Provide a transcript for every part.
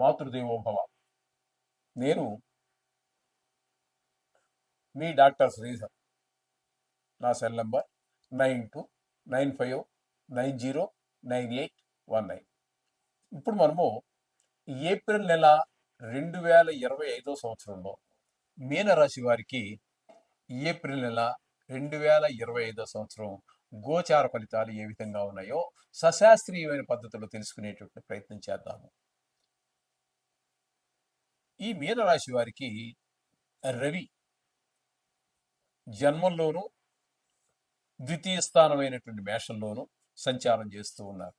మాతృదేవోభవ. నేను మీ డాక్టర్ శ్రీధర్. నా cell number nine two nine five nine zero nine eight one nine. ఇప్పుడు మనము April నెల రెండు వేల ఇరవై ఐదో సంవత్సరంలో మీనరాశి వారికి ఏప్రిల్ నెల రెండు వేల ఇరవై ఐదో సంవత్సరం గోచార ఫలితాలు ఏ విధంగా ఉన్నాయో సశాస్త్రీయమైన పద్ధతిలో తెలుసుకునేటువంటి ప్రయత్నం చేద్దాము. ఈ మీనరాశి వారికి రవి జన్మంలోనూ ద్వితీయ స్థానమైనటువంటి మేషంలోనూ సంచారం చేస్తూ ఉన్నారు.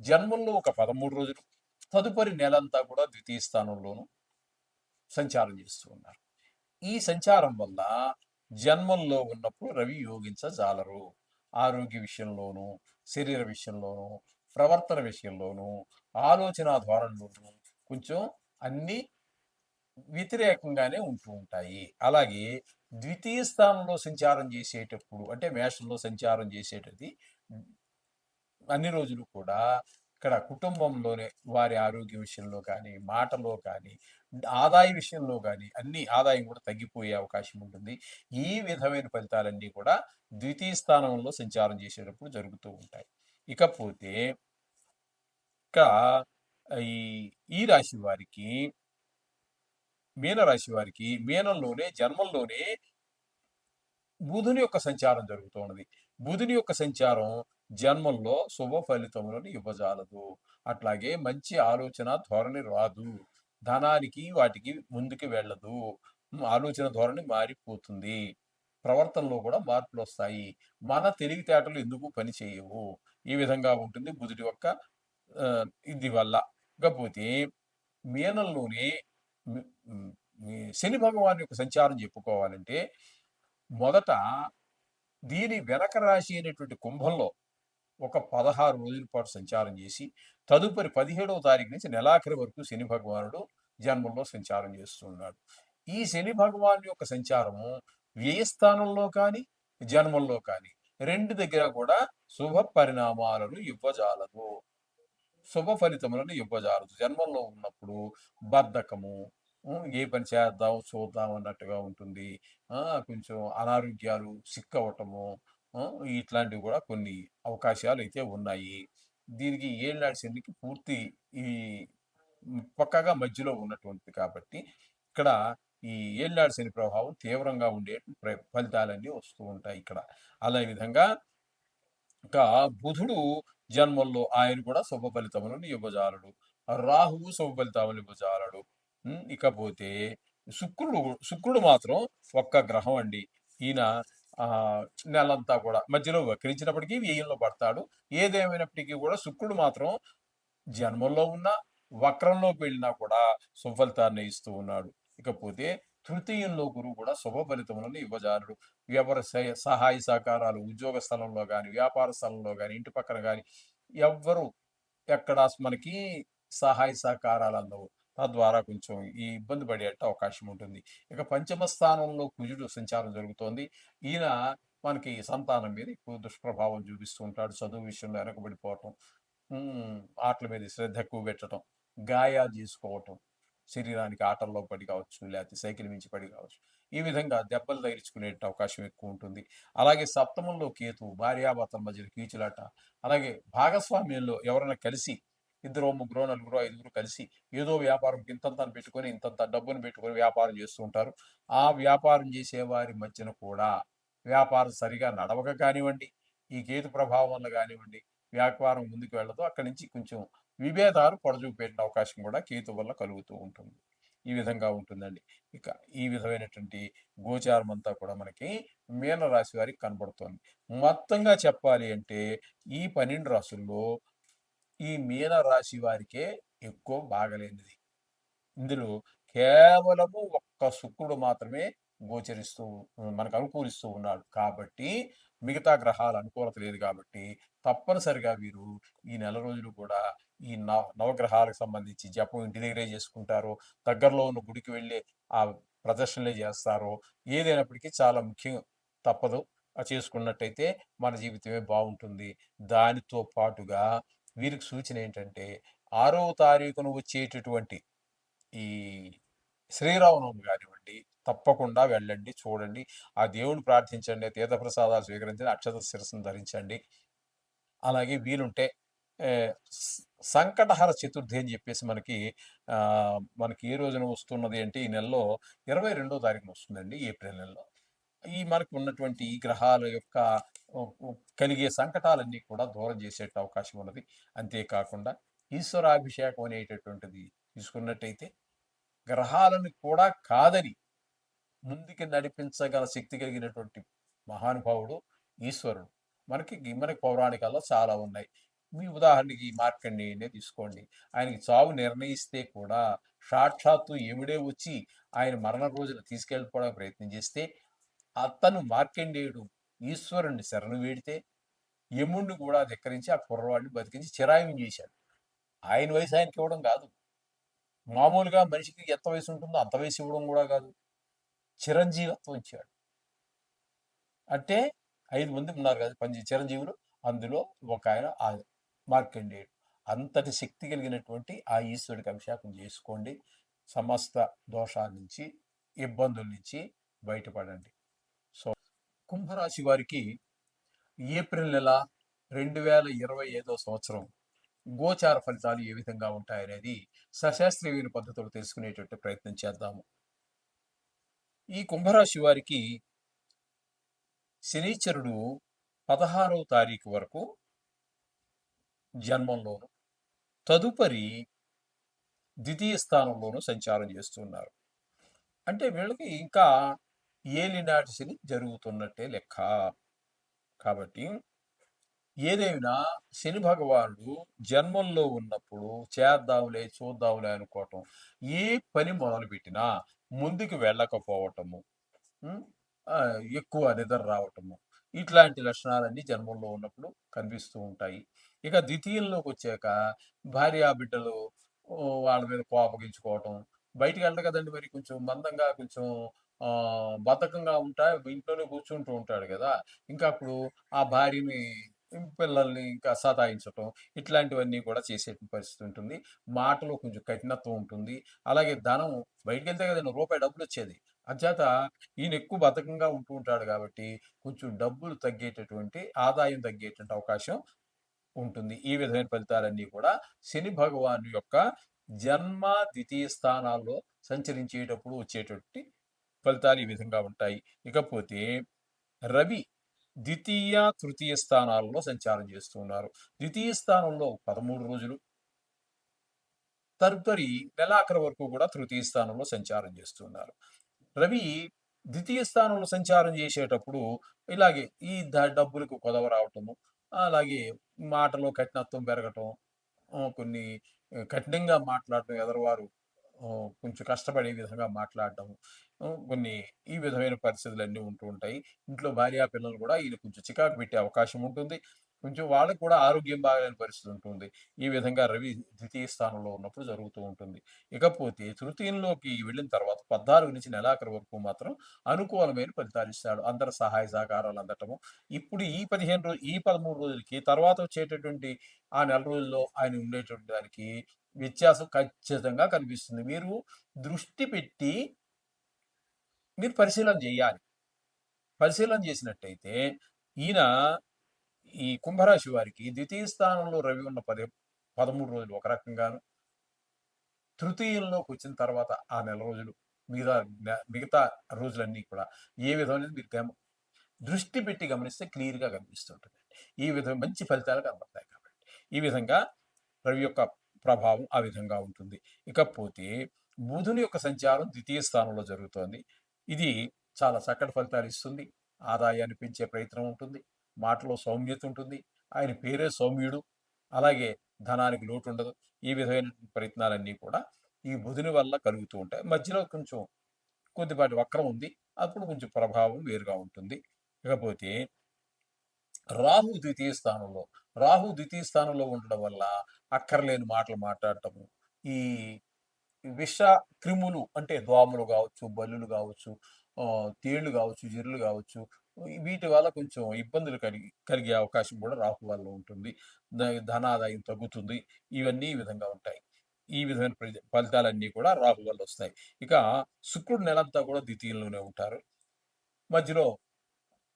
జన్మంలో ఒక పదమూడు రోజులు తదుపరి నెలంతా కూడా ద్వితీయ స్థానంలోనూ సంచారం చేస్తూ ఉన్నారు. ఈ సంచారం వల్ల జన్మంలో ఉన్నప్పుడు రవి యోగించజాలరు. ఆరోగ్య విషయంలోనూ శరీర విషయంలోనూ ప్రవర్తన విషయంలోనూ ఆలోచన ధోరణిలోనూ కొంచెం అన్నీ వ్యతిరేకంగానే ఉంటూ ఉంటాయి. అలాగే ద్వితీయ స్థానంలో సంచారం చేసేటప్పుడు అంటే మేషంలో సంచారం చేసేటది అన్ని రోజులు కూడా ఇక్కడ కుటుంబంలోనే వారి ఆరోగ్య విషయంలో కానీ మాటలో కానీ ఆదాయ విషయంలో కానీ అన్ని ఆదాయం కూడా తగ్గిపోయే అవకాశం ఉంటుంది. ఈ విధమైన ఫలితాలన్నీ కూడా ద్వితీయ స్థానంలో సంచారం చేసేటప్పుడు జరుగుతూ ఉంటాయి. ఇకపోతే ఇక ఈ ఈ రాశి వారికి మీనరాశి వారికి మీనంలోనే జన్మంలోనే బుధుని యొక్క సంచారం జరుగుతూ ఉన్నది బుధుని యొక్క సంచారం జన్మంలో శుభ ఫలితములను ఇవ్వజాలదు. అట్లాగే మంచి ఆలోచన ధోరణి రాదు. ధనానికి వాటికి ముందుకు వెళ్ళదు. ఆలోచన ధోరణి మారిపోతుంది. ప్రవర్తనలో కూడా మార్పులు వస్తాయి. మన తెలివితేటలు ఎందుకు పని చేయవు? ఈ విధంగా ఉంటుంది బుధుడి యొక్క ఇది వల్ల. ఇకపోతే మీనంలోనే శని భగవాన్ యొక్క సంచారం చెప్పుకోవాలంటే మొదట దీని వెనక రాశి అయినటువంటి కుంభంలో ఒక పదహారు రోజుల పాటు సంచారం చేసి తదుపరి పదిహేడవ తారీఖు నుంచి నెలాఖరి వరకు శని భగవానుడు జన్మంలో సంచారం చేస్తున్నాడు. ఈ శని భగవాన్ యొక్క సంచారము వ్యయస్థానంలో కానీ జన్మంలో కానీ రెండు దగ్గర కూడా శుభ పరిణామాలను ఇవ్వజాలదు. శుభ ఫలితములను ఇవ్వజాలదు. జన్మంలో ఉన్నప్పుడు బద్ధకము ఏ పని చేద్దాం చూద్దాం అన్నట్టుగా ఉంటుంది. కొంచెం అనారోగ్యాలు సిక్కవటము ఇట్లాంటివి కూడా కొన్ని అవకాశాలు అయితే ఉన్నాయి. దీనికి ఏళ్ళనాటి శనికి పూర్తి ఈ పక్కగా మధ్యలో ఉన్నటువంటిది కాబట్టి ఇక్కడ ఈ ఏళ్ళనాడు శని ప్రభావం తీవ్రంగా ఉండే ప్ర- ఫలితాలన్నీ వస్తూ ఉంటాయి ఇక్కడ. అదే విధంగా ఇంకా బుధుడు జన్మల్లో ఆయన కూడా శుభ ఫలితములను ఇవ్వజాలడు. రాహువు శుభ ఫలితములు ఇవ్వజాలడు. ఇకపోతే శుక్రుడు శుక్రుడు మాత్రం ఒక్క గ్రహం అండి. ఈయన నెలంతా కూడా మధ్యలో వక్రించినప్పటికీ వ్యయంలో పడతాడు. ఏదేమైనప్పటికీ కూడా శుక్రుడు మాత్రం జన్మంలో ఉన్న వక్రంలోకి వెళ్ళినా కూడా సుఫలితాన్ని ఇస్తూ ఉన్నాడు. ఇకపోతే తృతీయంలో గురువు కూడా శుభ ఫలితములను ఇవ్వజాలడు ఎవరి సహాయ సహకారాలు ఉద్యోగ స్థలంలో కానీ వ్యాపార స్థలంలో కానీ ఇంటి పక్కన కానీ ఎవ్వరు ఎక్కడ మనకి సహాయ సహకారాలు అందవు. తద్వారా కొంచెం ఈ ఇబ్బంది పడే అవకాశం ఉంటుంది. ఇక పంచమ స్థానంలో కుజుడు సంచారం జరుగుతోంది. ఈయన మనకి సంతానం మీద ఎక్కువ దుష్ప్రభావం చూపిస్తూ ఉంటాడు. చదువు విషయంలో వెనకబడిపోవటం ఆటల మీద శ్రద్ధ ఎక్కువ పెట్టడం గాయాలు చేసుకోవటం శరీరానికి ఆటల్లో పడి కావచ్చు లేకపోతే సైకిల్ మించి పడి కావచ్చు ఈ విధంగా దెబ్బలు తగిలించుకునే అవకాశం ఎక్కువ ఉంటుంది. అలాగే సప్తమంలో కేతు భార్యాభర్తల మధ్యలో కీచులాట అలాగే భాగస్వామ్యంలో ఎవరైనా కలిసి ఇద్దరు ముగ్గురు నలుగురు ఐదుగురు కలిసి ఏదో వ్యాపారం ఇంతంత పెట్టుకొని ఇంతంత డబ్బును పెట్టుకొని వ్యాపారం చేస్తూ ఉంటారు. ఆ వ్యాపారం చేసేవారి మధ్యన కూడా వ్యాపారం సరిగా నడవక కానివ్వండి ఈ కేతు ప్రభావం వల్ల కానివ్వండి వ్యాపారం ముందుకు వెళ్ళదు. అక్కడి నుంచి కొంచెం విభేదాలు పొడజూపేట అవకాశం కూడా కేతు వల్ల కలుగుతూ ఉంటుంది. ఈ విధంగా ఉంటుందండి. ఇక ఈ విధమైనటువంటి గోచారం అంతా కూడా మనకి మీనరాశి వారికి కనబడుతోంది. మొత్తంగా చెప్పాలి అంటే ఈ పన్నెండు రాశుల్లో ఈ మీన రాశి వారికే ఎక్కువ బాగలేనిది. ఇందులో కేవలము ఒక్క శుక్రుడు మాత్రమే గోచరిస్తూ మనకు అనుకూలిస్తూ ఉన్నాడు. కాబట్టి మిగతా గ్రహాల అనుకూలత లేదు కాబట్టి తప్పనిసరిగా వీరు ఈ నెల రోజులు కూడా ఈ నవ నవగ్రహాలకు సంబంధించి జపం ఇంటి దగ్గరే చేసుకుంటారు దగ్గరలో ఉన్న గుడికి వెళ్ళి ఆ ప్రదర్శనలే చేస్తారు ఏదైనప్పటికీ చాలా ముఖ్యం తప్పదు. చేసుకున్నట్టయితే మన జీవితమే బాగుంటుంది. దానితో పాటుగా వీరికి సూచన ఏంటంటే ఆరవ తారీఖున వచ్చేటటువంటి ఈ శ్రీరామనవమి కానివ్వండి తప్పకుండా వెళ్ళండి చూడండి ఆ దేవుని ప్రార్థించండి తీర్థప్రసాదాలు స్వీకరించండి అక్షత శిరస్సును ధరించండి. అలాగే వీలుంటే సంకటహర చతుర్థి అని చెప్పేసి మనకి మనకి ఏ రోజున వస్తున్నది అంటే ఈ నెలలో ఇరవై రెండో తారీఖున వస్తుందండి ఏప్రిల్ నెలలో. ఈ మనకు ఉన్నటువంటి ఈ గ్రహాల యొక్క కలిగే సంకటాలన్నీ కూడా దూరం చేసే అవకాశం ఉన్నది. అంతేకాకుండా ఈశ్వరాభిషేకం అనేటటువంటిది తీసుకున్నట్టయితే గ్రహాలను కూడా కాదని ముందుకి నడిపించగల శక్తి కలిగినటువంటి మహానుభావుడు ఈశ్వరుడు. మనకి మనకి పౌరాణికాల్లో చాలా ఉన్నాయి. మీ ఉదాహరణకి ఈ తీసుకోండి. ఆయనకి చావు నిర్ణయిస్తే కూడా సాక్షాత్తు ఎముడే వచ్చి ఆయన మరణ రోజున తీసుకెళ్ళిపోవడానికి ప్రయత్నం చేస్తే అతను మార్కండేయుడు ఈశ్వరుణ్ణి శరణు వేడితే యముణ్ణి కూడా ధిక్కరించి ఆ కుర్రవాడిని బతికించి చిరాయం చేశాడు. ఆయన వయసు ఆయనకి ఇవ్వడం కాదు. మామూలుగా మనిషికి ఎంత వయసు ఉంటుందో అంత వయసు ఇవ్వడం కూడా కాదు. చిరంజీవత్వం ఇచ్చాడు. అంటే ఐదు మంది ఉన్నారు కదా పంచి చిరంజీవులు. అందులో ఒక ఆయన ఆ మార్కండేయుడు. అంతటి శక్తి కలిగినటువంటి ఆ ఈశ్వరుడికి అభిషేకం చేసుకోండి. సమస్త దోషాల నుంచి ఇబ్బందుల నుంచి బయటపడండి. కుంభరాశి వారికి ఏప్రిల్ నెల రెండు వేల ఇరవై ఐదో సంవత్సరం గోచార ఫలితాలు ఏ విధంగా ఉంటాయనేది సశాస్త్రీయమైన పద్ధతులు తెలుసుకునేటట్టు ప్రయత్నం చేద్దాము. ఈ కుంభరాశి వారికి శనీశ్వరుడు పదహారవ తారీఖు వరకు జన్మంలోను తదుపరి ద్వితీయ స్థానంలోనూ సంచారం చేస్తున్నారు. అంటే వీళ్ళకి ఇంకా ఏలినాటి శని జరుగుతున్నట్టే లెక్క. కాబట్టి ఏదైనా శని భగవానుడు జన్మంలో ఉన్నప్పుడు చేద్దాంలే చూద్దాంలే అనుకోవటం ఏ పని మొదలుపెట్టినా ముందుకు వెళ్ళకపోవటము ఎక్కువ నిద్ర రావటము ఇట్లాంటి లక్షణాలన్నీ జన్మంలో ఉన్నప్పుడు కనిపిస్తూ ఉంటాయి. ఇక ద్వితీయంలోకి వచ్చాక భార్యా బిడ్డలు వాళ్ళ మీద కోపగించుకోవటం బయటికి వెళ్ళడు కదండి మరి కొంచెం మందంగా కొంచెం బద్ధకంగా ఉంటా ఇంట్లోనే కూర్చుంటూ ఉంటాడు కదా. ఇంకా అప్పుడు ఆ భార్యని పిల్లల్ని ఇంకా సతాయించటం ఇట్లాంటివన్నీ కూడా చేసే పరిస్థితి ఉంటుంది. మాటలో కొంచెం కఠినత్వం ఉంటుంది. అలాగే ధనం బయటకు వెళ్తే కదా రూపాయి డబ్బులు వచ్చేది అంచేత ఈయన ఎక్కువ బతకంగా ఉంటూ ఉంటాడు కాబట్టి కొంచెం డబ్బులు తగ్గేటటువంటి ఆదాయం తగ్గేటువంటి అవకాశం ఉంటుంది. ఈ విధమైన ఫలితాలన్నీ కూడా శని భగవాను యొక్క జన్మ ద్వితీయ స్థానాల్లో సంచరించేటప్పుడు వచ్చేటటువంటి ఫలితాలు ఈ విధంగా ఉంటాయి. ఇకపోతే రవి ద్వితీయ తృతీయ స్థానాల్లో సంచారం చేస్తూ ఉన్నారు. ద్వితీయ స్థానంలో పదమూడు రోజులు తదుపరి నెలాఖరు వరకు కూడా తృతీయ స్థానంలో సంచారం చేస్తున్నారు రవి ద్వితీయ స్థానంలో సంచారం చేసేటప్పుడు ఇలాగే ఈ డబ్బులకు కొదవ రావటము అలాగే మాటలో కఠినత్వం పెరగటం కొన్ని కఠినంగా మాట్లాడటం ఎదరవారు కొంచెం కష్టపడే విధంగా మాట్లాడటం కొన్ని ఈ విధమైన పరిస్థితులు అన్నీ ఉంటూ ఉంటాయి. ఇంట్లో భార్యా పిల్లలు కూడా ఈయన కొంచెం చికాకు పెట్టే అవకాశం ఉంటుంది. కొంచెం వాళ్ళకు కూడా ఆరోగ్యం బాగాలేని పరిస్థితి ఉంటుంది. ఈ విధంగా రవి ద్వితీయ స్థానంలో ఉన్నప్పుడు జరుగుతూ ఉంటుంది. ఇకపోతే తృతీయంలోకి వెళ్ళిన తర్వాత పద్నాలుగు నుంచి నెలాఖరు వరకు మాత్రం అనుకూలమైన ఫలితాలు ఇస్తాడు. అందరి సహాయ సహకారాలు అందటము. ఇప్పుడు ఈ పదిహేను రోజు ఈ పదమూడు రోజులకి తర్వాత వచ్చేటటువంటి ఆ నెల రోజుల్లో ఆయన ఉండేటువంటి దానికి వ్యత్యాసం ఖచ్చితంగా కనిపిస్తుంది. మీరు దృష్టి పెట్టి మీరు పరిశీలన చేయాలి. పరిశీలన చేసినట్టయితే ఈయన ఈ కుంభరాశి వారికి ద్వితీయ స్థానంలో రవి ఉన్న పది పదమూడు రోజులు ఒక రకంగాను. తృతీయంలోకి వచ్చిన తర్వాత ఆ నెల రోజులు మిగతా మిగతా రోజులన్నీ కూడా ఏ విధమైన మీరు గమ దృష్టి పెట్టి గమనిస్తే క్లియర్గా కనిపిస్తుంటుంది ఈ విధంగా మంచి ఫలితాలు కనబడతాయి కాబట్టి. ఈ విధంగా రవి యొక్క ప్రభావం ఆ విధంగా ఉంటుంది. ఇకపోతే బుధుని యొక్క సంచారం ద్వితీయ స్థానంలో జరుగుతోంది. ఇది చాలా చక్కటి ఫలితాలు ఇస్తుంది. ఆదాయాన్ని పెంచే ప్రయత్నం ఉంటుంది. మాటలో సౌమ్యత ఉంటుంది. ఆయన పేరే సౌమ్యుడు. అలాగే ధనానికి లోటు ఉండదు ఈ విధమైన ప్రయత్నాలన్నీ కూడా ఈ బుధుని వల్ల కలుగుతూ ఉంటాయి. మధ్యలో కొంచెం కొద్దిపాటి వక్రం ఉంది. అప్పుడు కొంచెం ప్రభావం వేరుగా ఉంటుంది. ఇకపోతే రాహు ద్వితీయ స్థానంలో రాహు ద్వితీయ స్థానంలో ఉండడం వల్ల అక్కర్లేని మాటలు మాట్లాడటము ఈ విష క్రిములు అంటే దోమలు కావచ్చు బల్లులు కావచ్చు తేళ్ళు కావచ్చు జిర్రులు కావచ్చు వీటి వల్ల కొంచెం ఇబ్బందులు కలిగి కలిగే అవకాశం కూడా రాహు వల్ల ఉంటుంది. ధనాదాయం తగ్గుతుంది. ఇవన్నీ ఈ విధంగా ఉంటాయి. ఈ విధమైన ఫలితాలన్నీ కూడా రాహు వల్ల వస్తాయి. ఇక శుక్రుడు నెలంతా కూడా ద్వితీయంలోనే ఉంటారు. మధ్యలో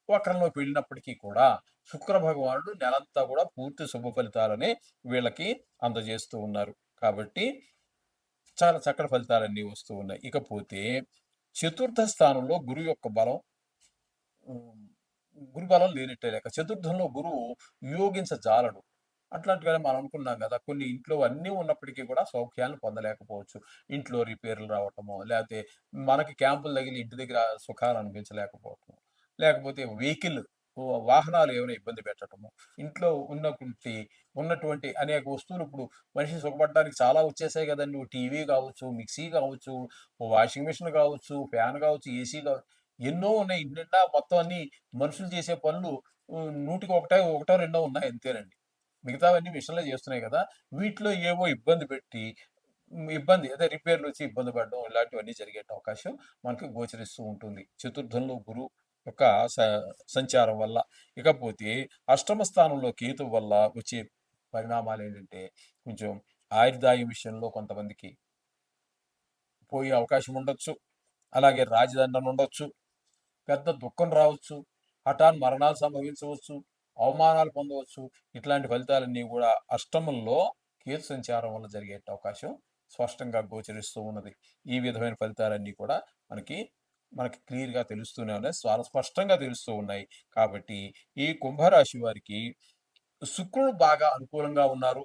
వక్రంలోకి వెళ్ళినప్పటికీ కూడా శుక్ర భగవానుడు నెలంతా కూడా పూర్తి శుభ ఫలితాలని వీళ్ళకి అందజేస్తూ ఉన్నారు. కాబట్టి చాలా చక్కటి ఫలితాలన్నీ వస్తూ ఉన్నాయి. ఇకపోతే చతుర్థ స్థానంలో గురువు యొక్క బలం గురుబలం లేనట్టే లేక చతుర్థంలో గురువు వియోగించజాలడు. అట్లాంటివన్నీ మనం అనుకున్నాం కదా కొన్ని ఇంట్లో అన్నీ ఉన్నప్పటికీ కూడా సౌఖ్యాలను పొందలేకపోవచ్చు. ఇంట్లో రిపేర్లు రావటము లేకపోతే మనకి క్యాంపులు తగిలి ఇంటి దగ్గర సుఖాలు అనిపించలేకపోవటము లేకపోతే వెహికల్ వాహనాలు ఏమైనా ఇబ్బంది పెట్టడము ఇంట్లో ఉన్నటువంటి ఉన్నటువంటి అనేక వస్తువులు ఇప్పుడు మనిషి సుఖపడడానికి చాలా వచ్చేసాయి కదండి. టీవీ కావచ్చు మిక్సీ కావచ్చు వాషింగ్ మిషన్ కావచ్చు ఫ్యాన్ కావచ్చు ఏసీ కావచ్చు ఎన్నో ఉన్నాయి. నిండా మొత్తం అన్ని మనుషులు చేసే పనులు నూటికి ఒకటే ఒకటో రెండో ఉన్నాయి అంతేనండి. మిగతావన్నీ మిషన్లే చేస్తున్నాయి కదా! వీటిలో ఏవో ఇబ్బంది పెట్టి ఇబ్బంది అదే రిపేర్లు వచ్చి ఇబ్బంది పడడం ఇలాంటివన్నీ జరిగే అవకాశం మనకి గోచరిస్తూ ఉంటుంది. చతుర్థంలో గురు యొక్క స- సంచారం వల్ల. ఇకపోతే అష్టమ స్థానంలో కేతు వల్ల వచ్చే పరిణామాలు ఏంటంటే కొంచెం ఆయుర్దాయం విషయంలో కొంతమందికి పోయే అవకాశం ఉండొచ్చు. అలాగే రాజదండం ఉండొచ్చు పెద్ద దుఃఖం రావచ్చు హఠాన్ మరణాలు సంభవించవచ్చు అవమానాలు పొందవచ్చు. ఇట్లాంటి ఫలితాలన్నీ కూడా అష్టముల్లో కేతు సంచారం వల్ల జరిగే అవకాశం స్పష్టంగా గోచరిస్తూ ఉన్నది. ఈ విధమైన ఫలితాలన్నీ కూడా మనకి మనకి క్లియర్గా తెలుస్తూనే ఉన్నాయి చాలా స్పష్టంగా తెలుస్తూ ఉన్నాయి. కాబట్టి ఈ కుంభరాశి వారికి శుక్రుడు బాగా అనుకూలంగా ఉన్నారు.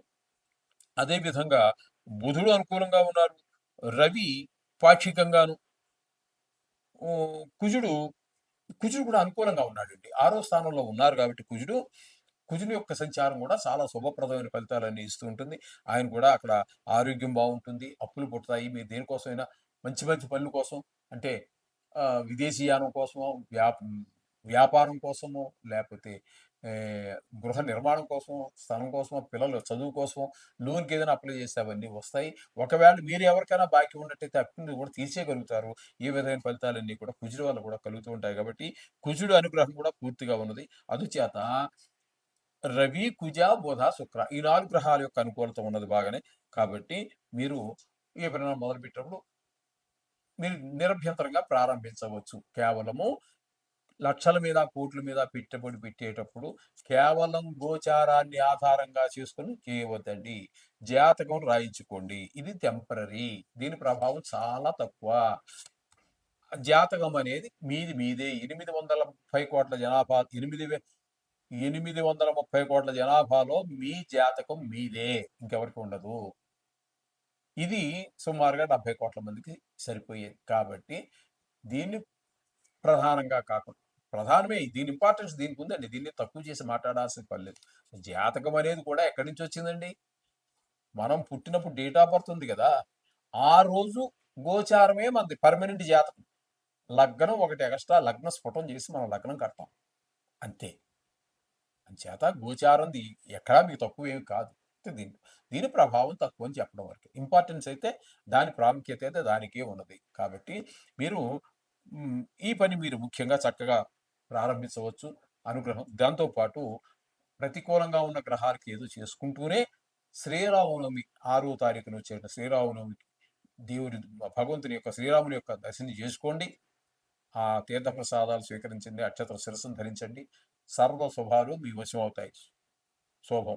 అదేవిధంగా బుధుడు అనుకూలంగా ఉన్నారు. రవి పాక్షికంగాను కుజుడు కుజుడు కూడా అనుకూలంగా ఉన్నాడండి. ఆరో స్థానంలో ఉన్నారు కాబట్టి కుజుడు. కుజుని యొక్క సంచారం కూడా చాలా శుభప్రదమైన ఫలితాలన్నీ ఇస్తూ ఉంటుంది. ఆయన కూడా అక్కడ ఆరోగ్యం బాగుంటుంది. అప్పులు పుడతాయి. మీరు దేనికోసమైనా మంచి మంచి పనుల కోసం అంటే విదేశీయానం కోసమో వ్యా వ్యాపారం కోసమో లేకపోతే గృహ నిర్మాణం కోసం స్థలం కోసమో పిల్లలు చదువు కోసమో లోన్కి ఏదైనా అప్లై చేస్తే అవన్నీ వస్తాయి. ఒకవేళ మీరు ఎవరికైనా బాకీ ఉన్నట్టయితే అప్పుని కూడా తీర్చేయగలుగుతారు. ఈ విధమైన ఫలితాలన్నీ కూడా కుజుడు వల్ల కూడా కలుగుతూ ఉంటాయి కాబట్టి కుజుడు అనుగ్రహం కూడా పూర్తిగా ఉన్నది. అందుచేత రవి కుజ బుధ శుక్ర ఈ నాలుగు గ్రహాల యొక్క అనుకూలత ఉన్నది బాగానే. కాబట్టి మీరు ఈ పని మొదలు పెట్టినప్పుడు మీరు నిరభ్యంతరంగా ప్రారంభించవచ్చు. కేవలము లక్షల మీద కోట్ల మీద పెట్టుబడి పెట్టేటప్పుడు కేవలం గోచారాన్ని ఆధారంగా చేసుకుని చేయవద్దండి. జాతకం రాయించుకోండి. ఇది టెంపరీ దీని ప్రభావం చాలా తక్కువ. జాతకం అనేది మీది మీదే. ఎనిమిది వందల ముప్పై కోట్ల జనాభా ఎనిమిది ఎనిమిది వందల ముప్పై కోట్ల జనాభాలో మీ జాతకం మీదే. ఇంకెవరికి ఉండదు. ఇది సుమారుగా డెబ్బై కోట్ల మందికి సరిపోయేది కాబట్టి దీన్ని ప్రధానంగా కాకుండా ప్రధానమే దీని ఇంపార్టెన్స్ దీనికి ఉందండి. దీన్ని తక్కువ చేసి మాట్లాడాల్సిన పని లేదు. జాతకం అనేది కూడా ఎక్కడి నుంచి వచ్చిందండి? మనం పుట్టినప్పుడు డేట్ ఆఫ్ బర్త్ ఉంది కదా. ఆ రోజు గోచారమే మనది పర్మనెంట్ జాతకం. లగ్నం ఒకటి ఎక్స్ట్రా లగ్న స్ఫుటం చేసి మనం లగ్నం కడతాం. అంతే. అంచేత గోచారంది ఎక్కడా మీకు తక్కువ ఏమి కాదు. దీని దీని ప్రభావం తక్కువ అని చెప్పడం వరకు. ఇంపార్టెన్స్ అయితే దాని ప్రాముఖ్యత అయితే దానికే ఉన్నది. కాబట్టి మీరు ఈ పని మీరు ముఖ్యంగా చక్కగా ప్రారంభించవచ్చు అనుగ్రహం. దాంతోపాటు ప్రతికూలంగా ఉన్న గ్రహాలకి ఏదో చేసుకుంటూనే శ్రీరామనవమి ఆరో తారీఖున వచ్చేట శ్రీరామనవమికి దేవుడి భగవంతుని యొక్క శ్రీరాముని యొక్క దర్శనం చేసుకోండి. ఆ తీర్థ ప్రసాదాలు స్వీకరించండి అక్షత్ర శిరస్సును ధరించండి. సర్వ శుభాలు మీ వశం అవుతాయి శోభం.